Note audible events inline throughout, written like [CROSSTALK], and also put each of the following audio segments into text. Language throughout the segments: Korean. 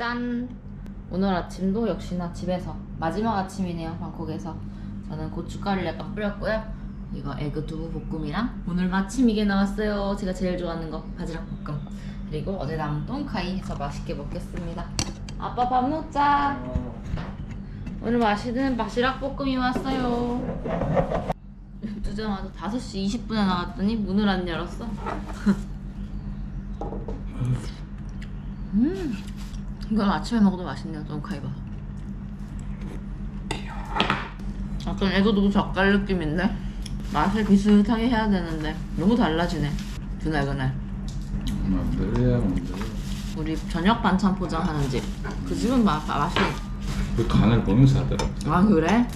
짠! 오늘 아침도 역시나 집에서 마지막 아침이네요 방콕에서. 저는 고춧가루를 약간 뿌렸고요. 이거 에그 두부 볶음이랑 오늘 마침 이게 나왔어요. 제가 제일 좋아하는 거 바지락 볶음. 그리고 어제 남은 똥카이 해서 맛있게 먹겠습니다. 아빠 밥 먹자. 오늘 맛있는 바지락 볶음이 왔어요. 뜨자마자 5시 20분에 나갔더니 문을 안 열었어. [LAUGHS] 음 이건 아침에 먹어도 맛있네요. 똥카이바 약간 에그도 젓갈 느낌인데 맛을 비슷하게 해야 되는데 너무 달라지네. 그날 그날. 우리 저녁 반찬 포장하는 집. 그 집은 마, 맛이. 그 간을 보면서 하더라고 아 그래?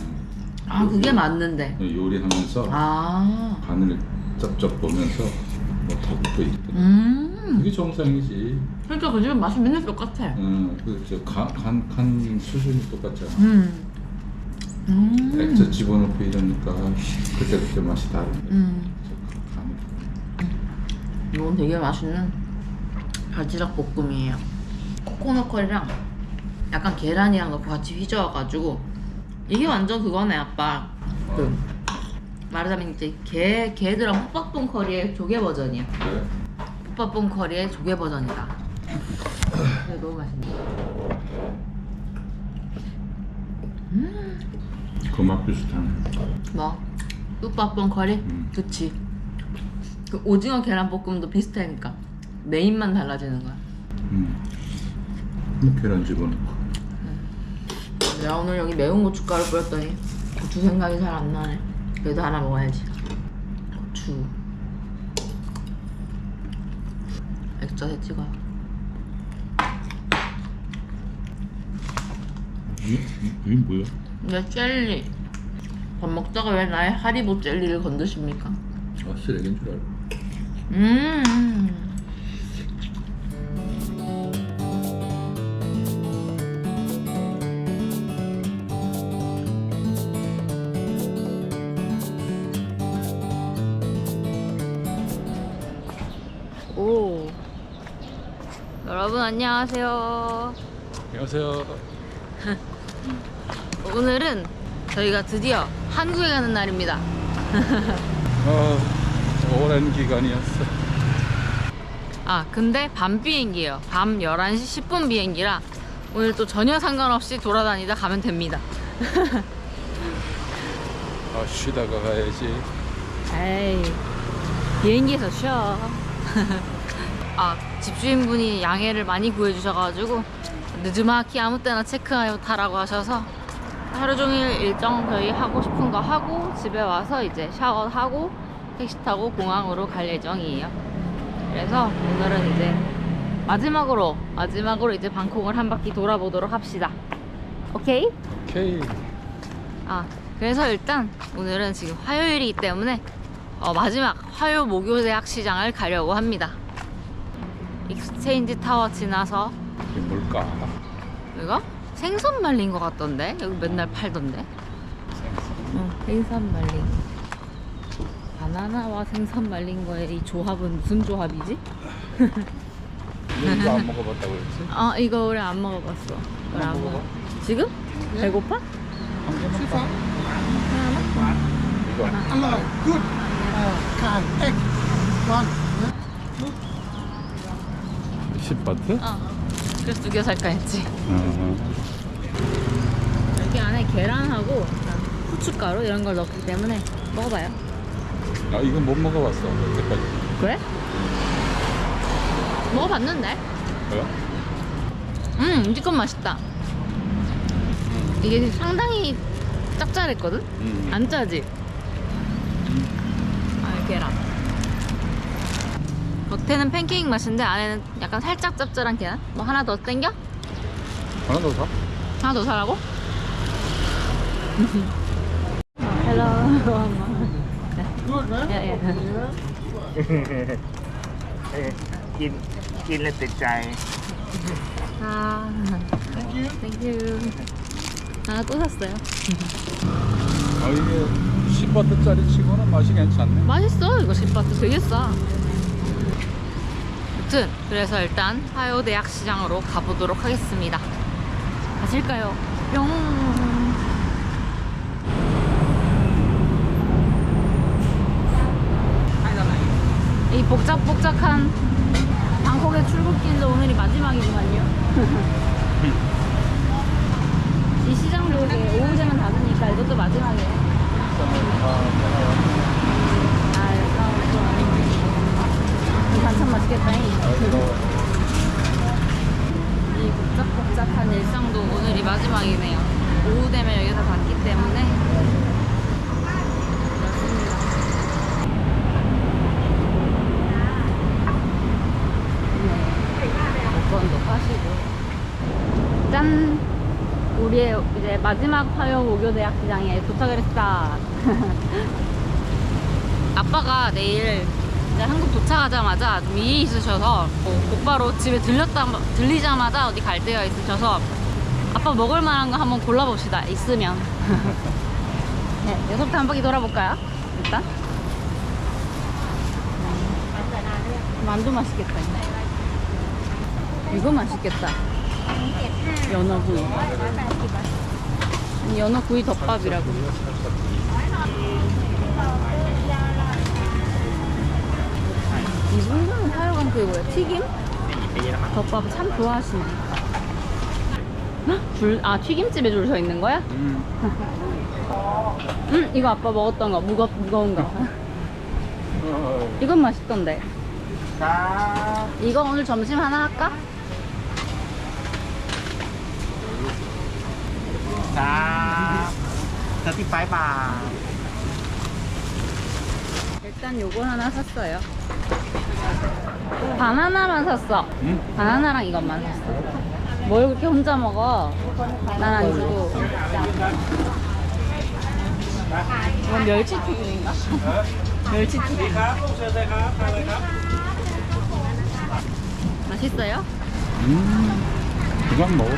아 그게 맞는데. 요리하면서 아. 간을 쩝쩝 보면서 뭐더 붙어 있더라 음. 그게 정상이지 그러니까 그 집은 맛이 맨날 똑같아. 어, 그간간 간 수준이 똑같잖아 음. 음. 액젓 집어넣고 이러니까 그때 그때 맛이 다른데 음. 간 이건 되게 맛있는 바지락 볶음이에요. 코코넛 컬이랑 약간 계란이랑 넣고 같이 휘저어가지고 이게 완전 그거네 아빠. 그 말하자면 이제 게 게들랑 호박봉 커리의 조개 버전이야. 그래? 호박봉 커리의 조개 버전이다. 근데 너무 맛있네. 음. 그 맛 비슷하네 뭐 뚝밥봉 커리? 음. 그치 그 오징어 계란볶음도 비슷하니까 네임만 달라지는 거야 음. 뭐 계란 집어넣고 내가 오늘 여기 매운 고춧가루 뿌렸더니 고추 생각이 잘 안 나네 그래도 하나 먹어야지 고추 액젓에 찍어 이게, 이게 뭐야? 이게 젤리? 밥 먹다가 왜 나의 하리보 젤리를 건드십니까? 아 쓰레기인 줄 알고. 음 여러분 안녕하세요. 안녕하세요. [LAUGHS] 오늘은 저희가 드디어 한국에 가는 날입니다. 아 [LAUGHS] 오랜 기간이었어. [LAUGHS] 아 근데 밤 비행기예요. 밤 11시 10분 비행기라 오늘 또 전혀 상관없이 돌아다니다 가면 됩니다. 아 쉬다가 가야지. 에이 비행기에서 쉬어. 아 집주인분이 양해를 많이 구해주셔가지고 늦음하키 아무 때나 체크하여 타라고 하셔서 하루 종일 일정 저희 하고 싶은 거 하고 집에 와서 이제 샤워하고 택시 타고 공항으로 갈 예정이에요 그래서 오늘은 이제 마지막으로 마지막으로 이제 방콕을 한 바퀴 돌아보도록 합시다 오케이? 오케이 아 그래서 일단 오늘은 지금 화요일이기 때문에 어, 마지막 화요 목요 대학 시장을 가려고 합니다. 익스체인지 타워 지나서 이게 뭘까? 이거? 생선 말린 것 같던데? 여기 맨날 팔던데? 응, 생선 말린 바나나와 생선 말린 거의 이 조합은 무슨 조합이지? 이거 안 [LAUGHS] 먹어봤다고 했지? 아 이거 오래 안 먹어봤어 오래 안 먹어 지금? 네. 배고파? 수저? 이거. 아, 굿. 간, 액, 원. 10바트? 어. 그래서 두 개 살까 했지. 음. 여기 안에 계란하고 후춧가루 이런 걸 넣기 때문에 먹어봐요. 아 이건 못 먹어봤어 여태까지 그래? 먹어봤는데? 뭐야? 음, 이건 맛있다. 이게 상당히 짭짤했거든? 음. 안 짜지? 음. 아, 계란. 겉에는 팬케이크 맛인데 안에는 약간 살짝 짭짤한 계란? 뭐 하나 더 땡겨? 하나 더 사? 하나 더 사라고? 헬로. Good, right? 예, 예. เออกินกินแล้วติดใจ 아, Thank you. 땡큐. 하나 또 샀어요. 아 이게 10바트짜리 치고는 맛이 괜찮네 맛있어 이거 10바트 되게 싸 아무튼 그래서 일단 화요대학 시장으로 가보도록 하겠습니다. 가실까요? 뿅. 이 복작복작한 방콕의 출국길도 오늘이 마지막이구만요. [LAUGHS] 이 시장도 이제 오후 되면 닫으니까 이것도 마지막이에요. 아, 이 반찬 맛있겠다. 이 복작복작한 일상도 오늘이 마지막이네요. 오후 되면 여기서 닫기 때문에. 복권도 파시고. 짠! 우리의 이제 마지막 화요 목요대학 시장에 도착을 했다. [LAUGHS] 아빠가 내일 이제 한국 도착하자마자 좀 일이 있으셔서 뭐 곧바로 집에 들렸다 들리자마자 어디 갈 데가 있으셔서 아빠 먹을 만한 거 한번 골라봅시다. 있으면. [LAUGHS] 네, 여기서부터 한 바퀴 돌아볼까요? 일단. 음, 만두 맛있겠다. 이거 맛있겠다. 연어 구이. 연어 구이 덮밥이라고. 이분은 하여간 그게 뭐야? 튀김? 덮밥 참 좋아하시네. 줄, 아, 튀김집에 줄 서 있는 거야? 음, 이거 아빠 먹었던 거. 무겁, 무거운 거. 이건 맛있던데. 이거 오늘 점심 하나 할까? 자, 35바. 일단 요거 하나 샀어요. 바나나만 샀어. 응? 바나나랑 이것만 샀어. 뭘 그렇게 혼자 먹어? 난안 주고. 이건 멸치 튀김인가? [LAUGHS] 멸치 튀김. 맛있어요? 음, 그냥 먹어.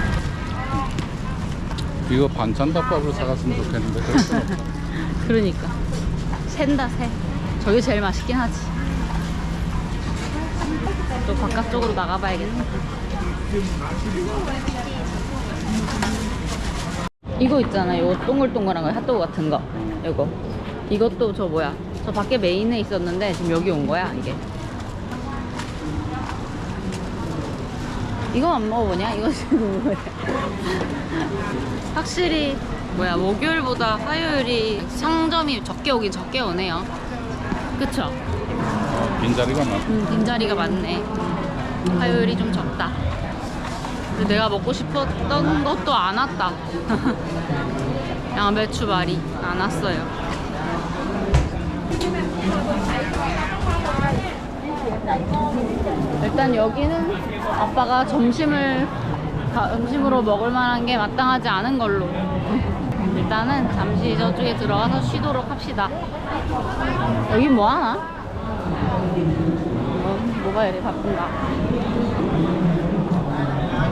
이거 반찬 덮밥으로 사갔으면 좋겠는데. [LAUGHS] 그러니까. 샌다, 새. 저게 제일 맛있긴 하지. 또 바깥쪽으로 나가봐야겠네. 이거 있잖아요. 요 동글동글한 거, 핫도그 같은 거. 이거. 이것도 저 뭐야. 저 밖에 메인에 있었는데 지금 여기 온 거야, 이게. 이거 안 먹어보냐? 이거 지금 뭐야? [LAUGHS] 확실히 뭐야 목요일보다 화요일이 상점이 적게 오긴 적게 오네요. 그쵸? 빈자리가 많아. 음, 빈자리가 많네. 화요일이 좀 적다. 내가 먹고 싶었던 것도 안 왔다. 양배추 말이 안 왔어요. 일단 여기는 아빠가 점심을 가- 점심으로 먹을 만한 게 마땅하지 않은 걸로. [LAUGHS] 일단은 잠시 저쪽에 들어가서 쉬도록 합시다. 여기 뭐 하나? 어, 뭐가 이래 바쁜가?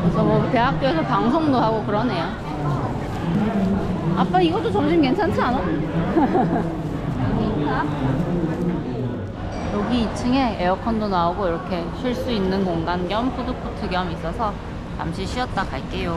그래서 뭐 대학교에서 방송도 하고 그러네요. 아빠 이것도 점심 괜찮지 않아? [LAUGHS] 여기 2층에 에어컨도 나오고 이렇게 쉴 수 있는 공간 겸 푸드코트 겸 있어서 잠시 쉬었다 갈게요.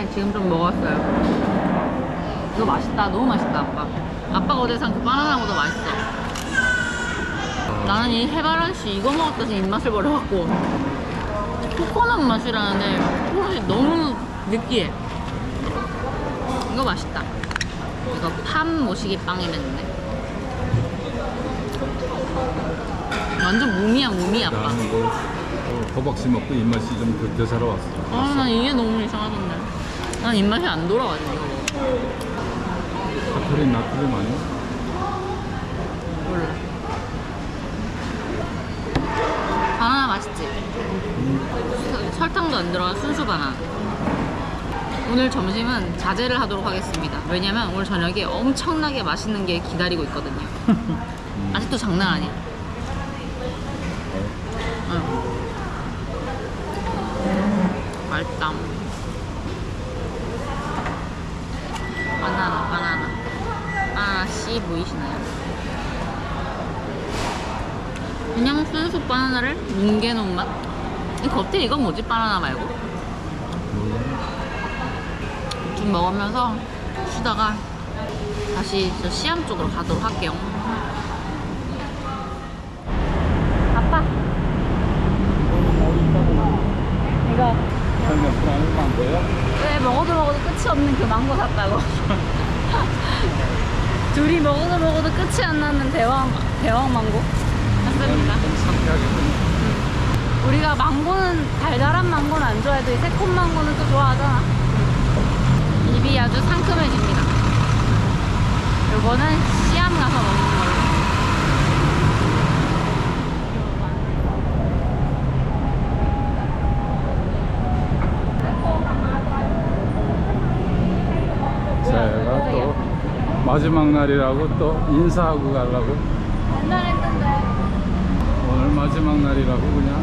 했는데 지금 좀 먹었어요. 이거 맛있다. 너무 맛있다, 아빠. 아빠가 어제 산 그 바나나보다 맛있어. 나는 이 해바란 씨 이거 먹었더니 입맛을 버려갖고 코코넛 맛이라는데 코코넛이 너무 느끼해. 이거 맛있다. 이거 팜 모시기 빵이랬는데. 완전 무미야 무미 아빠. 나는 뭐 어, 호박씨 먹고 입맛이 좀 그때 살아 왔어. 아, 난 이게 너무 이상하던데. 난 입맛이 안 돌아가지고 이거 먹어. 나트륨 나트륨 아니야? 몰라. 바나나 맛있지? 설- 설탕도 안 들어간 순수 바나나. 오늘 점심은 자제를 하도록 하겠습니다. 왜냐면 오늘 저녁에 엄청나게 맛있는 게 기다리고 있거든요. [LAUGHS] 아직도 장난 아니야. 응. 맛있다. 바나나, 바나나. 바나나 씨 보이시나요? 그냥 순수 바나나를 뭉개놓은 맛? 이 겉에 이건 뭐지? 바나나 말고? 좀 먹으면서 쉬다가 다시 저 시암 쪽으로 가도록 할게요. 아빠. 이거? 왜 먹어도 먹어도 없는 그 망고 샀다고. [LAUGHS] 둘이 먹어도 먹어도 끝이 안 나는 대왕 대왕 망고 샀습니다. 좀 상쾌하겠군요. 우리가 망고는 달달한 망고는 안 좋아해도 이 새콤 망고는 또 좋아하잖아. 입이 아주 상큼해집니다. 요거는 시암 가서 먹는 걸로. 제가 또 마지막 날이라고 또 인사하고 가려고 옛날 했는데. 오늘 마지막 날이라고 그냥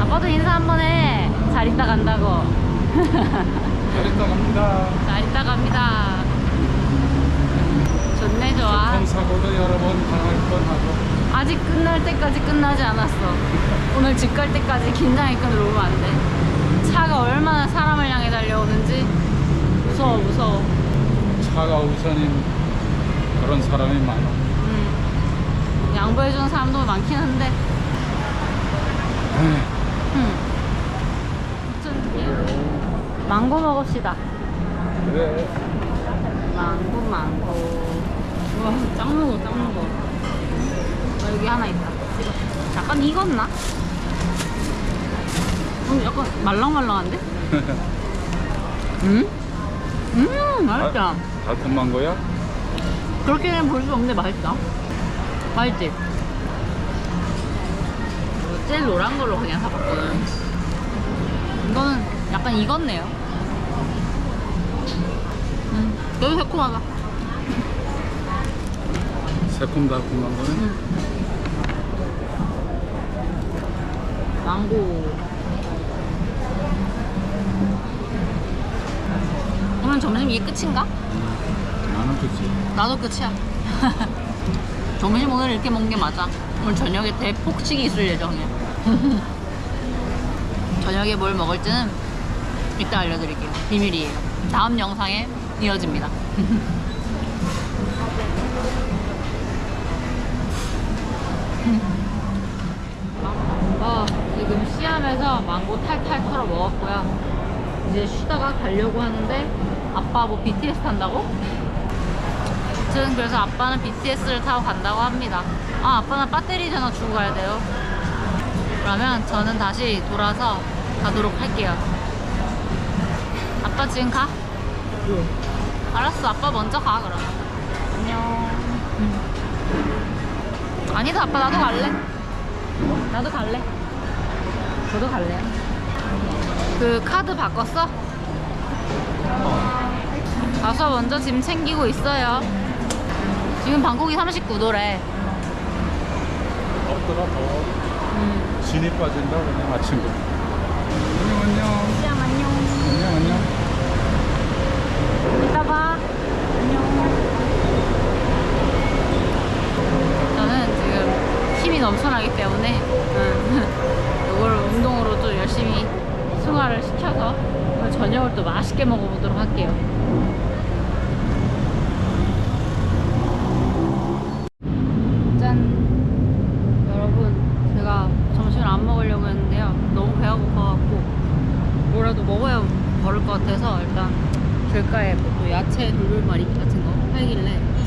아빠도 인사 한 번 해. 잘 있다 간다고. 잘 있다 갑니다. 잘 있다 갑니다. 좋네 좋아. 교통사고도 여러 번 당할 뻔하고 아직 끝날 때까지 끝나지 않았어. 오늘 집 갈 때까지 긴장의 끈을 놓으면 안 돼. 차가 얼마나 사람을 향해 달려오는지 무서워 무서워. 차가 우선인 그런 사람이 많아. 음. 양보해주는 사람도 많긴 한데. 에휴, 음. 망고 먹읍시다. 그래. 망고 망고. 우와 짱 먹어 짱 먹어. 어, 여기 하나 있다. 약간 익었나? 음, 약간 말랑말랑한데? [LAUGHS] 음? 음 맛있다. 달콤 망고야? 그렇게는 볼 수 없는데 맛있다. 맛있지? 제일 노란 걸로 그냥 사봤거든. 이거는 약간 익었네요. 음, 너무 새콤하다. 새콤달콤 망고는 음. 망고. 오늘 점심 이게 끝인가? 그치. 나도 끝이야. [LAUGHS] 점심 오늘 이렇게 먹는 게 맞아. 오늘 저녁에 대폭식이 있을 예정이야. [LAUGHS] 저녁에 뭘 먹을지는 이따 알려드릴게요. 비밀이에요. 다음 영상에 이어집니다. [LAUGHS] 어, 지금 시암에서 망고 탈탈 털어 먹었고요. 이제 쉬다가 가려고 하는데 아빠 뭐 BTS 탄다고? 아무튼 그래서 아빠는 BTS를 타고 간다고 합니다. 아 아빠는 배터리 전화 주고 가야 돼요. 그러면 저는 다시 돌아서 가도록 할게요. 아빠 지금 가? 알았어 아빠 먼저 가 그러면. 안녕. 아니다 아빠 나도 갈래. 나도 갈래. 저도 갈래요. 그 카드 바꿨어? 가서 먼저 짐 챙기고 있어요. 지금 방콕이 39도래. 없더라 더 음. 진이 빠진다 그냥 아침부터. 안녕 안녕. 시장 안녕. 안녕 안녕. 이따 봐. 안녕. 저는 지금 힘이 넘쳐나기 때문에 음, [LAUGHS] 이걸 운동으로 좀 열심히 승화를 시켜서 오늘 저녁을 또 맛있게 먹어보도록 할게요. 짠. 여러분, 제가 점심을 안 먹으려고 했는데요. 너무 배가 고파갖고 뭐라도 먹어야 버릴 것 같아서 일단 길가에 뭐또 야채 돌돌말이 같은 거 팔길래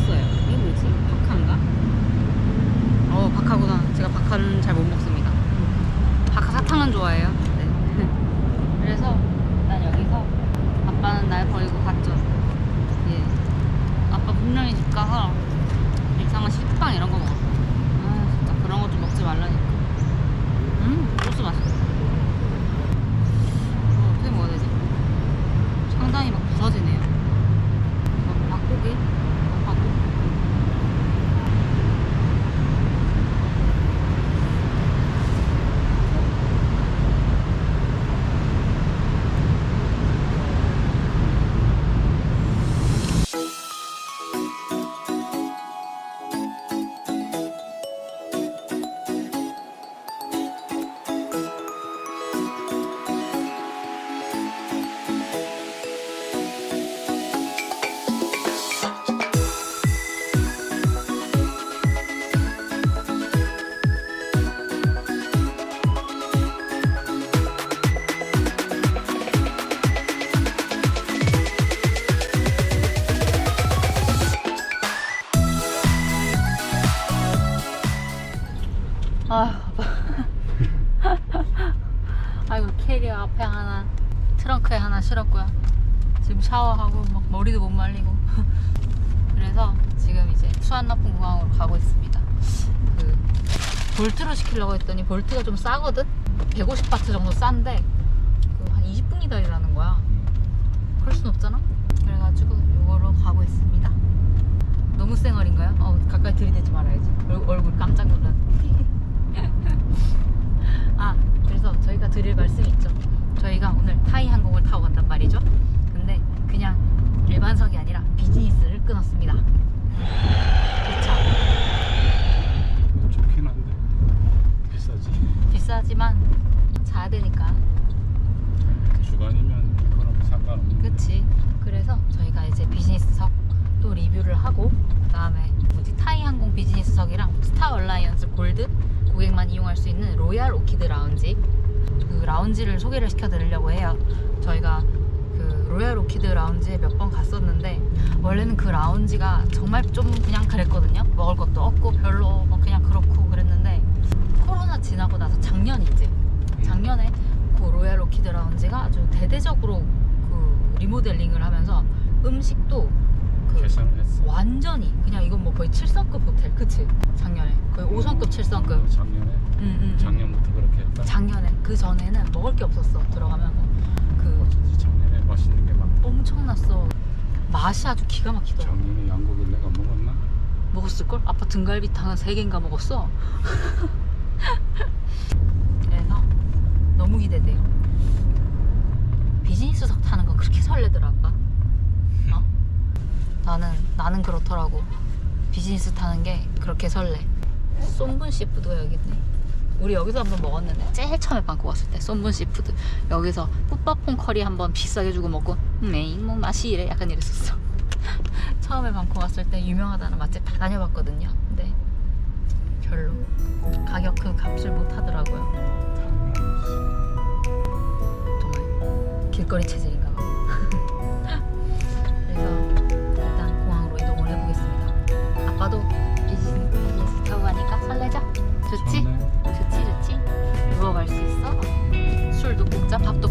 볼트로 시키려고 했더니 볼트가 좀 싸거든? 150바트 정도 싼데 그한 20분 기다리라는 거야. 그럴 순 없잖아? 그래가지고 이거로 가고 있습니다. 너무 쌩얼인가요? 어 가까이 들이대지 말아야지. 얼, 얼굴 깜짝 놀란 [LAUGHS] 아 그래서 저희가 드릴 말씀이 있죠. 저희가 오늘 타이 항공을 타고 간단 말이죠. 근데 그냥 일반석이 아니라 비즈니스를 끊었습니다 그쵸 좋긴 한데 비싸지. 비싸지만 자야 되니까. 주간이면 그럼 상관없는. 그치. 그래서 저희가 이제 비즈니스석 또 리뷰를 하고 그 다음에 뭐지? 타이 항공 비즈니스석이랑 스타 얼라이언스 골드 고객만 이용할 수 있는 로얄 오키드 라운지 그 라운지를 소개를 시켜드리려고 해요. 저희가 그 로얄 오키드 라운지에 몇 번 갔었는데 원래는 그 라운지가 정말 좀 그냥 그랬거든요. 먹을 것도 없고 별로 뭐 그냥 그렇고 지나고 나서 작년이지 작년에 그 로얄 오키드 라운지가 아주 대대적으로 그 리모델링을 하면서 음식도 그. 완전히 그냥 이건 뭐 거의 7성급 호텔 그치? 작년에 거의 5성급 7성급 어, 작년에 응, 응, 응. 작년부터 그렇게 했다. 작년에 그 전에는 먹을 게 없었어 들어가면 그 어쩐지 작년에 맛있는 게 많다. 엄청났어 맛이 아주 기가 막히더라 작년에 양고기를 내가 먹었나? 먹었을걸? 아빠 등갈비탕은 3개인가 먹었어 [LAUGHS] 그래서 너무 기대돼요. 비즈니스석 타는 건 그렇게 설레더라 아빠. 어? 나는 나는 그렇더라고. 비즈니스 타는 게 그렇게 설레. 쏨분 씨푸드가 여기 있네. 우리 여기서 한번 먹었는데 제일 처음에 방콕 왔을 때 쏨분 씨푸드. 여기서 뿌빠퐁 커리 한번 비싸게 주고 먹고 메인 뭐 맛이 이래? 약간 이랬었어. [LAUGHS] 처음에 방콕 왔을 때 유명하다는 맛집 다 다녀봤거든요 별로 가격 그 값을 못 하더라고요 정말 길거리 체질인가 봐 [LAUGHS] 그래서 일단 공항으로 이동을 해보겠습니다 아빠도 비즈니스, 비즈니스 타고 가니까 설레죠? 좋지? 좋지 좋지? 누워갈 수 있어? 술도 먹자 밥도